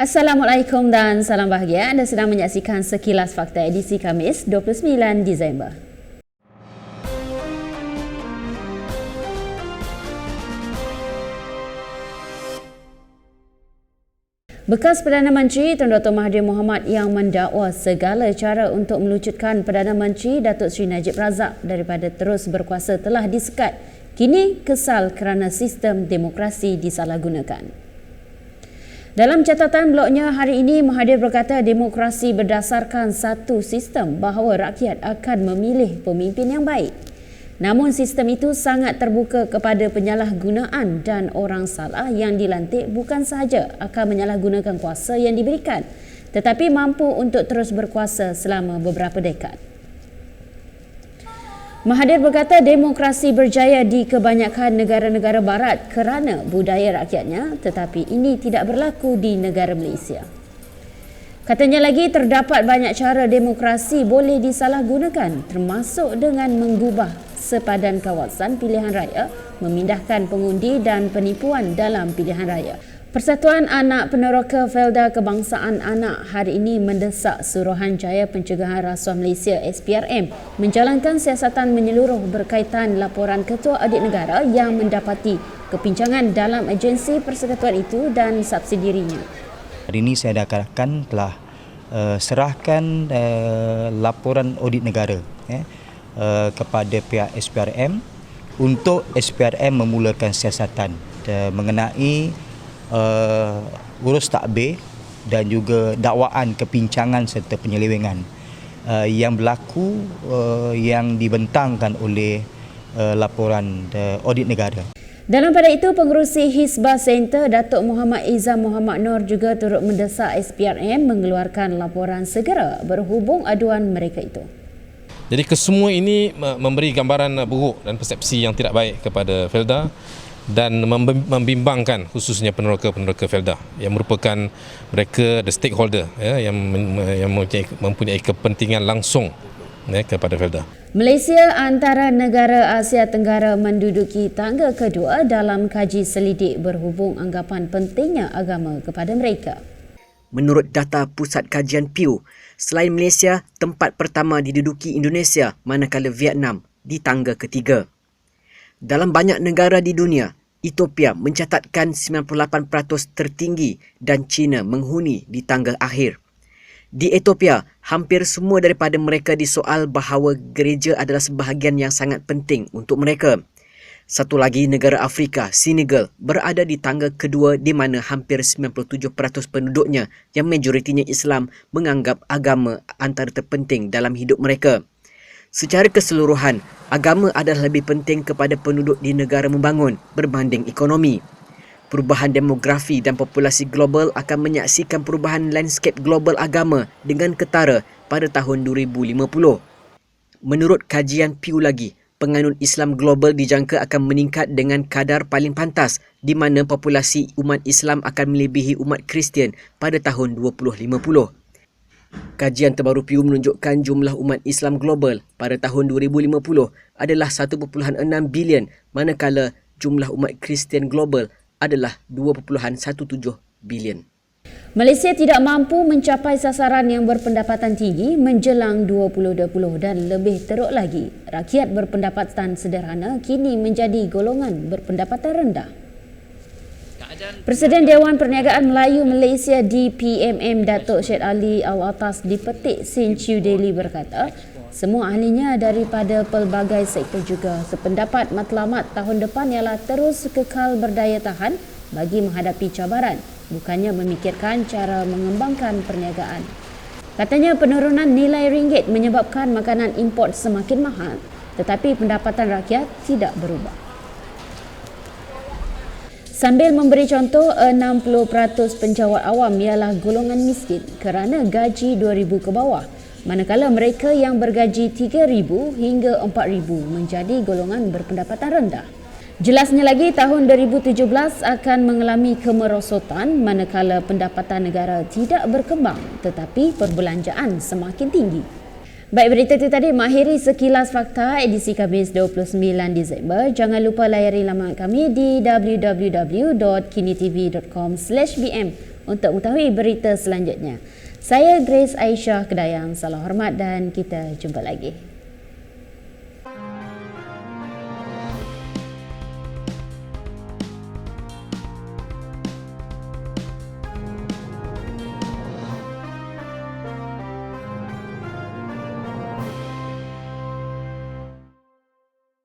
Assalamualaikum dan salam bahagia. Anda sedang menyaksikan sekilas fakta edisi Kamis 29 Disember. Bekas Perdana Menteri Tun Dr. Mahathir Mohamad yang mendakwa segala cara untuk melucutkan Perdana Menteri Datuk Seri Najib Razak daripada terus berkuasa telah disekat. Kini kesal kerana sistem demokrasi disalahgunakan. Dalam catatan blognya hari ini, Mahathir berkata demokrasi berdasarkan satu sistem bahawa rakyat akan memilih pemimpin yang baik. Namun sistem itu sangat terbuka kepada penyalahgunaan dan orang salah yang dilantik bukan sahaja akan menyalahgunakan kuasa yang diberikan tetapi mampu untuk terus berkuasa selama beberapa dekad. Mahathir berkata demokrasi berjaya di kebanyakan negara-negara barat kerana budaya rakyatnya tetapi ini tidak berlaku di negara Malaysia. Katanya lagi terdapat banyak cara demokrasi boleh disalahgunakan termasuk dengan mengubah sepadan kawasan pilihan raya, memindahkan pengundi dan penipuan dalam pilihan raya. Persatuan Anak Peneroka Felda Kebangsaan Anak hari ini mendesak Suruhanjaya Pencegahan Rasuah Malaysia SPRM menjalankan siasatan menyeluruh berkaitan laporan Ketua Audit Negara yang mendapati kepincangan dalam agensi persekutuan itu dan subsidiarinya. Hari ini saya akan telah uh, serahkan uh, laporan audit negara eh, uh, kepada pihak SPRM untuk SPRM memulakan siasatan uh, mengenai uh, urus takbir dan juga dakwaan kepincangan serta penyelewengan uh, yang berlaku uh, yang dibentangkan oleh uh, laporan uh, audit negara. Dalam pada itu, pengurusi Hisbah Center Datuk Muhammad Izam Muhammad Nur juga turut mendesak SPRM mengeluarkan laporan segera berhubung aduan mereka itu. Jadi kesemua ini memberi gambaran buruk dan persepsi yang tidak baik kepada Felda dan membimbangkan khususnya peneroka-peneroka Felda yang merupakan mereka the stakeholder ya, yang yang mempunyai kepentingan langsung ya, kepada Felda. Malaysia antara negara Asia Tenggara menduduki tangga kedua dalam kaji selidik berhubung anggapan pentingnya agama kepada mereka. Menurut data Pusat Kajian Pew, selain Malaysia, tempat pertama diduduki Indonesia manakala Vietnam di tangga ketiga. Dalam banyak negara di dunia, Ethiopia mencatatkan 98% tertinggi dan China menghuni di tangga akhir. Di Ethiopia, hampir semua daripada mereka disoal bahawa gereja adalah sebahagian yang sangat penting untuk mereka. Satu lagi negara Afrika, Senegal, berada di tangga kedua di mana hampir 97% penduduknya yang majoritinya Islam menganggap agama antara terpenting dalam hidup mereka. Secara keseluruhan, agama adalah lebih penting kepada penduduk di negara membangun berbanding ekonomi. Perubahan demografi dan populasi global akan menyaksikan perubahan landscape global agama dengan ketara pada tahun 2050. Menurut kajian Pew lagi, penganut Islam global dijangka akan meningkat dengan kadar paling pantas di mana populasi umat Islam akan melebihi umat Kristian pada tahun 2050. Kajian terbaru Pew menunjukkan jumlah umat Islam global pada tahun 2050 adalah 1.6 bilion manakala jumlah umat Kristian global adalah 2.17 bilion. Malaysia tidak mampu mencapai sasaran yang berpendapatan tinggi menjelang 2020 dan lebih teruk lagi. Rakyat berpendapatan sederhana kini menjadi golongan berpendapatan rendah. Presiden Dewan Perniagaan Melayu Malaysia DPMM Datuk Syed Ali Al-Atas dipetik Sinchu Daily berkata, semua ahlinya daripada pelbagai sektor juga sependapat matlamat tahun depan ialah terus kekal berdaya tahan bagi menghadapi cabaran, bukannya memikirkan cara mengembangkan perniagaan. Katanya penurunan nilai ringgit menyebabkan makanan import semakin mahal, tetapi pendapatan rakyat tidak berubah. Sambil memberi contoh, 60% penjawat awam ialah golongan miskin kerana gaji 2,000 ke bawah. Manakala mereka yang bergaji 3,000 hingga 4,000 menjadi golongan berpendapatan rendah. Jelasnya lagi, tahun 2017 akan mengalami kemerosotan manakala pendapatan negara tidak berkembang tetapi perbelanjaan semakin tinggi. Baik berita itu tadi mengakhiri sekilas fakta edisi Khamis 29 Disember. Jangan lupa layari laman kami di www.kinitv.com/bm untuk mengetahui berita selanjutnya. Saya Grace Aisyah Kedayang, salam hormat dan kita jumpa lagi.